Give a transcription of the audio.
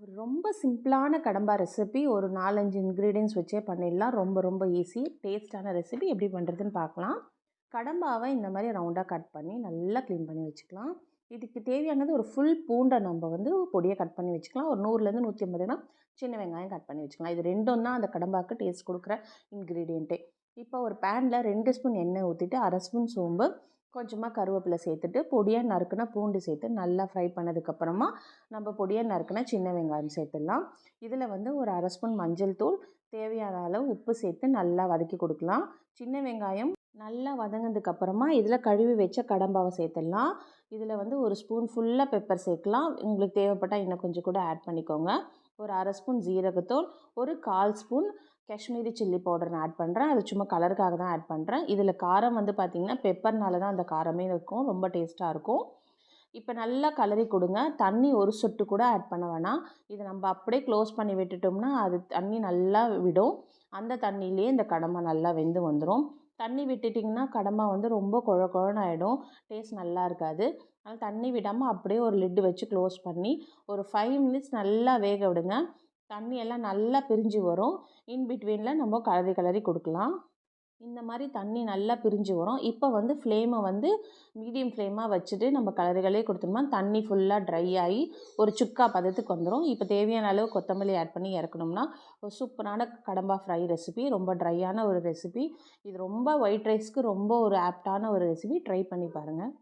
ஒரு ரொம்ப சிம்பிளான கடம்பா ரெசிபி ஒரு நாலஞ்சு இன்க்ரீடியன்ஸ் வச்சே பண்ணிடலாம். ரொம்ப ரொம்ப ஈஸி டேஸ்ட்டான ரெசிபி எப்படி பண்ணுறதுன்னு பார்க்கலாம். கடம்பாவை இந்த மாதிரி ரவுண்டாக கட் பண்ணி நல்லா க்ளீன் பண்ணி வச்சுக்கலாம். இதுக்கு தேவையானது ஒரு ஃபுல் பூண்டை நம்ம வந்து பொடியை கட் பண்ணி வச்சுக்கலாம். ஒரு நூறுலேருந்து நூற்றி ஐம்பது கிராம் சின்ன வெங்காயம் கட் பண்ணி வச்சுக்கலாம். இது ரெண்டும் தான் அந்த கடம்பாக்கு டேஸ்ட் கொடுக்குற இன்க்ரீடியண்ட்டே இப்போ ஒரு பேனில் ரெண்டு ஸ்பூன் எண்ணெய் ஊற்றிட்டு அரை ஸ்பூன் சோம்பு கொஞ்சமாக கருவேப்பிலை சேர்த்துட்டு பொடியாக நறுக்குனா பூண்டு சேர்த்து நல்லா ஃப்ரை பண்ணதுக்கப்புறமா நம்ம பொடியாக நறுக்குனா சின்ன வெங்காயம் சேர்த்துடலாம். இதில் வந்து ஒரு அரை ஸ்பூன் மஞ்சள் தூள் தேவையான அளவு உப்பு சேர்த்து நல்லா வதக்கி கொடுக்கலாம். சின்ன வெங்காயம் நல்லா வதங்கினதுக்கப்புறமா இதில் கழுவி வச்ச கடம்பாவை சேர்த்துடலாம். இதில் வந்து ஒரு ஸ்பூன் ஃபுல்லாக பெப்பர் சேர்க்கலாம். உங்களுக்கு தேவைப்பட்டால் இன்னும் கொஞ்சம் கூட ஆட் பண்ணிக்கோங்க. ஒரு அரை ஸ்பூன் ஜீரகத்தூள் ஒரு கால் ஸ்பூன் காஷ்மீரி சில்லி பவுடர் நான் ஆட் பண்ணுறேன் அது சும்மா கலருக்காக தான் ஆட் பண்ணுறேன் இதில் காரம் வந்து பார்த்திங்கன்னா பெப்பர்னால தான் அந்த காரமே இருக்கும். ரொம்ப டேஸ்ட்டாக இருக்கும். இப்போ நல்லா கலரி கொடுங்க. தண்ணி ஒரு சொட்டு கூட ஆட் பண்ண வேணாம். இது நம்ம அப்படியே க்ளோஸ் பண்ணி விட்டுட்டோம்னா அது தண்ணி நல்லா விடும். அந்த தண்ணியிலே இந்த கடமை நல்லா வெந்து வந்துடும் தண்ணி விட்டுட்டிங்கன்னா கடமை வந்து ரொம்ப குழ குழன்னு ஆகிடும் டேஸ்ட் நல்லா இருக்காது. அதனால் தண்ணி விடாமல் அப்படியே ஒரு லிட்டு வச்சு க்ளோஸ் பண்ணி ஒரு ஃபைவ் மினிட்ஸ் நல்லா வேக விடுங்க. தண்ணி எல்லாம் நல்லா பிரிஞ்சு வரும். இன் பிட்வீனில் நம்ம கலரி கலரி கொடுக்கலாம். இந்த மாதிரி தண்ணி நல்லா பிரிஞ்சு வரும். இப்போ வந்து ஃப்ளேமை வந்து மீடியம் ஃப்ளேமாக வச்சுட்டு நம்ம கலரிகளே கொடுத்தோம்னா தண்ணி ஃபுல்லாக ட்ரை ஆகி ஒரு சுக்கா பதத்துக்கு வந்துடும் இப்போ தேவையான அளவு கொத்தமல்லி ஆட் பண்ணி இறக்கணும்னா ஒரு சூப்பரான கடம்பா ஃப்ரை ரெசிபி ரொம்ப ட்ரையான ஒரு ரெசிபி இது ரொம்ப ஒயிட் ரைஸ்க்கு ரொம்ப ஒரு ஆப்டான ஒரு ரெசிபி ட்ரை பண்ணி பாருங்கள்